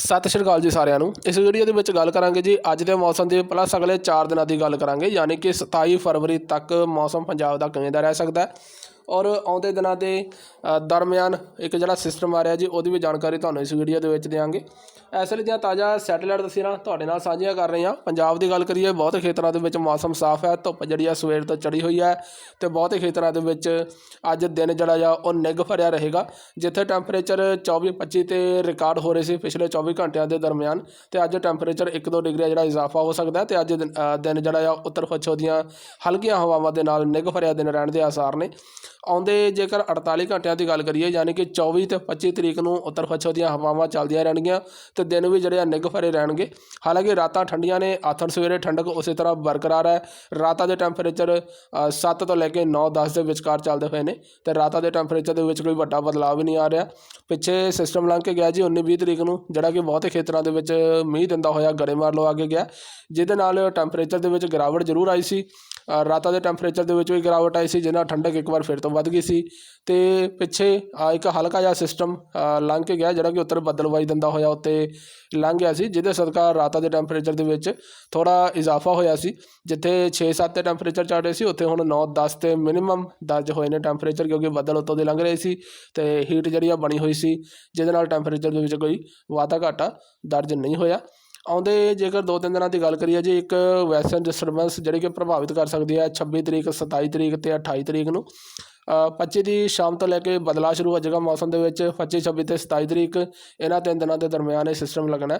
ਸਤਿ ਸ਼੍ਰੀ ਅਕਾਲ ਜੀ ਸਾਰਿਆਂ ਨੂੰ। ਇਸ ਵੀਡੀਓ ਦੇ ਵਿੱਚ ਗੱਲ ਕਰਾਂਗੇ ਜੀ, ਅੱਜ ਦੇ ਮੌਸਮ ਦੀ ਪਲੱਸ ਅਗਲੇ 4 ਦਿਨਾਂ ਦੀ ਗੱਲ ਕਰਾਂਗੇ, ਯਾਨੀ ਕਿ 27 ਫਰਵਰੀ ਤੱਕ ਮੌਸਮ ਪੰਜਾਬ ਦਾ ਕਿਵੇਂ ਦਾ ਰਹਿ ਸਕਦਾ ਹੈ। ਔਰ ਆਉਂਦੇ ਦਿਨਾਂ ਦੇ ਦਰਮਿਆਨ ਇੱਕ ਜਿਹੜਾ ਸਿਸਟਮ ਆ ਰਿਹਾ ਜੀ, ਉਹਦੀ ਵੀ ਜਾਣਕਾਰੀ ਤੁਹਾਨੂੰ ਇਸ ਵੀਡੀਓ ਦੇ ਵਿੱਚ ਦੇਵਾਂਗੇ ਇਸ ਲਈ ਦੀਆਂ ਤਾਜ਼ਾ ਸੈਟੇਲਾਈਟ ਤਸਵੀਰਾਂ ਤੁਹਾਡੇ ਨਾਲ ਸਾਂਝੀਆਂ ਕਰ ਰਹੇ ਹਾਂ। ਪੰਜਾਬ ਦੀ ਗੱਲ ਕਰੀਏ, ਬਹੁਤ ਖੇਤਰਾਂ ਦੇ ਵਿੱਚ ਮੌਸਮ ਸਾਫ਼ ਹੈ, ਧੁੱਪ ਜਿਹੜੀ ਆ ਸਵੇਰ ਤੋਂ ਚੜੀ ਹੋਈ ਹੈ ਤੇ ਬਹੁਤੇ ਖੇਤਰਾਂ ਦੇ ਵਿੱਚ ਅੱਜ ਦਿਨ ਜਿਹੜਾ ਆ, ਉਹ ਨਿੱਘ ਭਰਿਆ ਰਹੇਗਾ, ਜਿੱਥੇ ਟੈਂਪਰੇਚਰ 24 25 ਤੇ ਰਿਕਾਰਡ ਹੋ ਰਹੇ ਸੀ ਪਿਛਲੇ 24 ਘੰਟਿਆਂ ਦੇ ਦਰਮਿਆਨ ਤੇ ਅੱਜ ਟੈਂਪਰੇਚਰ 1-2 ਡਿਗਰੀ ਜਿਹੜਾ ਇਜ਼ਾਫਾ ਹੋ ਸਕਦਾ ਹੈ ਤੇ ਅੱਜ ਦਿਨ ਦਿਨ ਜਿਹੜਾ ਆ, ਉੱਤਰ ਪੱਛੋ ਦੀਆਂ ਹਲਕੀਆਂ ਹਵਾਵਾਂ ਦੇ ਨਾਲ ਨਿੱਘ ਭਰਿਆ ਦਿਨ ਰਹਿਣ ਦੇ ਆਸਾਰ ਨੇ। ਆਉਂਦੇ ਜੇਕਰ 48 ਘੰਟਿਆਂ ਦੀ ਗੱਲ ਕਰੀਏ, ਯਾਨੀ ਕਿ 24 ਤੇ 25 ਤਰੀਕ ਨੂੰ ਉੱਤਰ ਪੱਛਮ ਦੀਆਂ ਹਵਾਵਾਂ ਚੱਲਦੀਆਂ ਰਹਿਣਗੀਆਂ ਤੇ ਦਿਨ ਵੀ ਜਿਹੜੇ ਆ ਨਿੱਘ ਫਰੇ ਰਹਿਣਗੇ। ਹਾਲਾਂਕਿ ਰਾਤਾਂ ਠੰਡੀਆਂ ਨੇ, ਆਥਣ ਸਵੇਰੇ ਠੰਡਕ ਉਸੇ ਤਰ੍ਹਾਂ ਬਰਕਰਾਰ ਹੈ। ਰਾਤਾਂ ਦੇ ਟੈਂਪਰੇਚਰ 7 ਤੋਂ ਲੈ ਕੇ 9-10 ਦੇ ਵਿਚਕਾਰ ਚੱਲਦੇ ਹੋਏ ਨੇ ਤੇ ਰਾਤਾਂ ਦੇ ਟੈਂਪਰੇਚਰ ਦੇ ਵਿੱਚ ਕੋਈ ਵੱਡਾ ਬਦਲਾਅ ਵੀ ਨਹੀਂ ਆ ਰਿਹਾ। ਪਿੱਛੇ ਸਿਸਟਮ ਲੰਘ ਕੇ ਗਿਆ ਜੀ 19-20 ਤਰੀਕ ਨੂੰ, ਜਿਹੜਾ ਕਿ ਬਹੁਤੇ ਖੇਤਰਾਂ ਦੇ ਵਿੱਚ ਮੀਂਹ ਦਿੰਦਾ ਹੋਇਆ ਗੜੇਮਾਰ ਲੋ ਆ ਕੇ ਗਿਆ। ਜਿਹਦੇ ਨਾਲ ਟੈਂਪਰੇਚਰ ਦੇ ਵਿੱਚ ਗਿਰਾਵਟ ਜ਼ਰੂਰ ਆਈ ਸੀ। ਰਾਤਾਂ ਦੇ ਟੈਂਪਰੇਚਰ ਦੇ ਵਿੱਚ ਵੀ ਗਿਰਾਵਟ ਆਈ ਸੀ ਜਿਹਦੇ ਨਾਲ ਠੰਡਕ ਇੱਕ ਵਾਰ ਫਿਰ ਤੋਂ ਵੱਧ ਗਈ ਸੀ। ਤੇ ਪਿੱਛੇ ਇੱਕ ਹਲਕਾ ਜਿਹਾ ਸਿਸਟਮ ਲੰਘ ਕੇ ਗਿਆ, ਜਿਹੜਾ ਕਿ ਉੱਤਰ ਬੱਦਲਵਾਈ ਦਿੰਦਾ ਹੋਇਆ ਉੱਤੇ ਲੰਘ ਗਿਆ ਸੀ, ਜਿਹਦੇ ਸਦਕਾ ਰਾਤਾਂ ਦੇ ਟੈਂਪਰੇਚਰ ਦੇ ਵਿੱਚ ਥੋੜਾ ਇਜ਼ਾਫਾ ਹੋਇਆ ਸੀ, ਜਿੱਥੇ 6-7 ਤੇ ਟੈਂਪਰੇਚਰ ਚੱਲ ਰਹੇ ਸੀ, ਉੱਥੇ ਹੁਣ 9-10 ਤੇ ਮਿਨੀਮਮ ਦਰਜ ਹੋਏ ਨੇ ਟੈਂਪਰੇਚਰ ਕਿਉਂਕਿ ਬੱਦਲ ਉੱਤੋਂ ਦੀ ਲੰਘ ਰਹੇ ਸੀ ਤੇ ਹੀਟ ਜਿਹੜੀ ਆ ਬਣੀ ਹੋਈ ਸੀ, ਜਿਹਦੇ ਨਾਲ ਟੈਂਪਰੇਚਰ ਦੇ ਵਿੱਚ ਕੋਈ ਵਾਧਾ ਘਾਟਾ ਦਰਜ ਨਹੀਂ ਹੋਇਆ। ਆਉਂਦੇ ਜੇਕਰ ਦੋ ਤਿੰਨ ਦਿਨਾਂ ਦੀ ਗੱਲ ਕਰੀਏ ਜੀ, ਇੱਕ ਵੈਸਟਰਨ ਡਿਸਟਰਬੈਂਸ ਜਿਹੜੀ ਕਿ ਪ੍ਰਭਾਵਿਤ ਕਰ ਸਕਦੀ ਹੈ 26 ਤਰੀਕ 27 ਤਰੀਕ ਅਤੇ ਅਠਾਈ ਤਰੀਕ ਨੂੰ। 25 ਦੀ ਸ਼ਾਮ ਤੋਂ ਲੈ ਕੇ ਬਦਲਾਅ ਸ਼ੁਰੂ ਹੋ ਜਾਏਗਾ ਮੌਸਮ ਦੇ ਵਿੱਚ। 25 26 ਤੇ 27 ਤਰੀਕ ਇਹਨਾਂ ਤਿੰਨ ਦਿਨਾਂ ਦੇ ਦਰਮਿਆਨ ਇਹ ਸਿਸਟਮ ਲੱਗਣਾ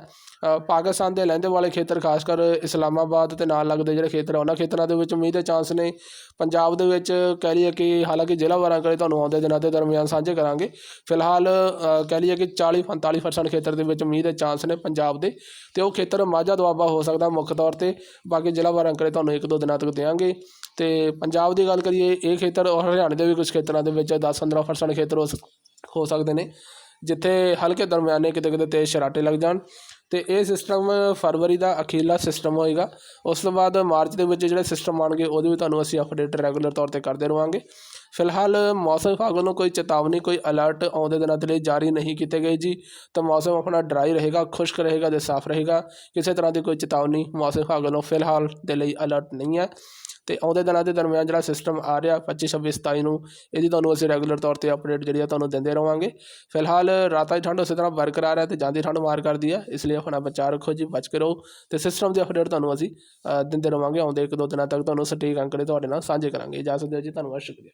ਪਾਕਿਸਤਾਨ ਦੇ ਲਹਿੰਦੇ ਵਾਲੇ ਖੇਤਰ, ਖਾਸ ਕਰ ਇਸਲਾਮਾਬਾਦ ਤੇ ਨਾਲ ਲੱਗਦੇ ਜਿਹੜੇ ਖੇਤਰ ਆ, ਉਹਨਾਂ ਖੇਤਰਾਂ ਦੇ ਵਿੱਚ ਮੀਂਹ ਦੇ ਚਾਂਸ ਨੇ। ਪੰਜਾਬ ਦੇ ਵਿੱਚ ਕਹਿ ਲਈਏ ਕਿ ਹਾਲਾਂਕਿ ਜ਼ਿਲ੍ਹਾ ਵਾਰਾਂ ਕਰੇ ਤੁਹਾਨੂੰ ਆਉਂਦੇ ਦਿਨਾਂ ਦੇ ਦਰਮਿਆਨ ਸਾਂਝੇ ਕਰਾਂਗੇ। ਫਿਲਹਾਲ ਕਹਿ ਲਈਏ ਕਿ 40 45% ਖੇਤਰ ਦੇ ਵਿੱਚ ਮੀਂਹ ਦੇ ਚਾਂਸ ਨੇ ਪੰਜਾਬ ਦੇ। ਤੇ ਉਹ ਖੇਤਰ ਮਾਝਾ ਦੁਆਬਾ ਹੋ ਸਕਦਾ ਮੁੱਖ ਤੌਰ ਤੇ। ਬਾਕੀ ਜ਼ਿਲ੍ਹਾ ਵਾਰਾਂ ਕਰੇ ਤੁਹਾਨੂੰ ਇੱਕ ਦੋ ਦਿਨਾਂ ਤੱਕ ਦੇਵਾਂਗੇ ਤੇ ਪੰਜਾਬ ਦੀ ਗੱਲ ਕਰੀਏ, ਇਹ ਖੇਤਰ ਔਰ ਹਰਿਆਣੇ ਦੇ ਵੀ ਕੁਝ ਖੇਤਰਾਂ ਦੇ ਵਿੱਚ 10-15% ਖੇਤਰ ਹੋ ਸਕ- ਹੋ ਸਕਦੇ ਨੇ, ਜਿੱਥੇ ਹਲਕੇ ਦਰਮਿਆਨੇ ਕਿਤੇ ਕਿਤੇ ਤੇਜ਼ ਸ਼ਰਾਟੇ ਲੱਗ ਜਾਣ। ਤੇ ਇਹ ਸਿਸਟਮ ਫਰਵਰੀ ਦਾ ਅਖੀਰਲਾ ਸਿਸਟਮ ਹੋਏਗਾ। ਉਸ ਤੋਂ ਬਾਅਦ ਮਾਰਚ ਦੇ ਵਿੱਚ ਜਿਹੜੇ ਸਿਸਟਮ ਆਉਣਗੇ, ਉਹਦੇ ਵੀ ਤੁਹਾਨੂੰ ਅਸੀਂ ਅਪਡੇਟ ਰੈਗੂਲਰ ਤੌਰ ਤੇ ਕਰਦੇ ਰਵਾਂਗੇ। ਫਿਲਹਾਲ ਮੌਸਮ ਵਿਭਾਗ ਵੱਲੋਂ ਕੋਈ ਚੇਤਾਵਨੀ, ਕੋਈ ਅਲਰਟ ਆਉਂਦੇ ਦਿਨਾਂ ਦੇ ਲਈ ਜਾਰੀ ਨਹੀਂ ਕੀਤੇ ਗਏ ਜੀ। ਤਾਂ ਮੌਸਮ ਆਪਣਾ ਡਰਾਈ ਰਹੇਗਾ, ਖੁਸ਼ਕ ਰਹੇਗਾ ਤੇ ਸਾਫ਼ ਰਹੇਗਾ। ਕਿਸੇ ਤਰ੍ਹਾਂ ਦੀ ਕੋਈ ਚੇਤਾਵਨੀ ਮੌਸਮ ਵਿਭਾਗ ਵੱਲੋਂ ਫਿਲਹਾਲ ਦੇ ਲਈ ਅਲਰਟ ਨਹੀਂ ਹੈ। ਅਤੇ ਆਉਂਦੇ ਦਿਨਾਂ ਦੇ ਦਰਮਿਆਨ ਜਿਹੜਾ ਸਿਸਟਮ ਆ ਰਿਹਾ 25 26 27 ਨੂੰ, ਇਹਦੀ ਤੁਹਾਨੂੰ ਅਸੀਂ ਰੈਗੂਲਰ ਤੌਰ ਤੇ ਅਪਡੇਟ ਜਿਹੜੀ ਆ ਤੁਹਾਨੂੰ ਦਿੰਦੇ ਰਹਾਂਗੇ ਫਿਲਹਾਲ ਰਾਤਾਂ ਦੀ ਠੰਡ ਉਸੇ ਤਰ੍ਹਾਂ ਬਰਕਰਾਰ ਹੈ ਅਤੇ ਜਾਂਦੀ ਠੰਡ ਮਾਰ ਕਰਦੀ ਹੈ ਇਸ ਲਈ ਆਪਣਾ ਬਚਾਅ ਰੱਖੋ ਜੀ, ਬਚ ਕੇ ਰਹੋ ਅਤੇ ਸਿਸਟਮ ਦੀ ਅਪਡੇਟ ਤੁਹਾਨੂੰ ਅਸੀਂ ਦਿੰਦੇ ਰਹਾਂਗੇ ਆਉਂਦੇ ਇੱਕ ਦੋ ਦਿਨਾਂ ਤੱਕ ਤੁਹਾਨੂੰ ਸਟੀਕ ਅੰਕੜੇ ਤੁਹਾਡੇ ਨਾਲ ਸਾਂਝੇ ਕਰਾਂਗੇ। ਇਜਾਜ਼ਤ ਦਿਓ ਜੀ, ਧੰਨਵਾਦ, ਸ਼ੁਕਰੀਆ।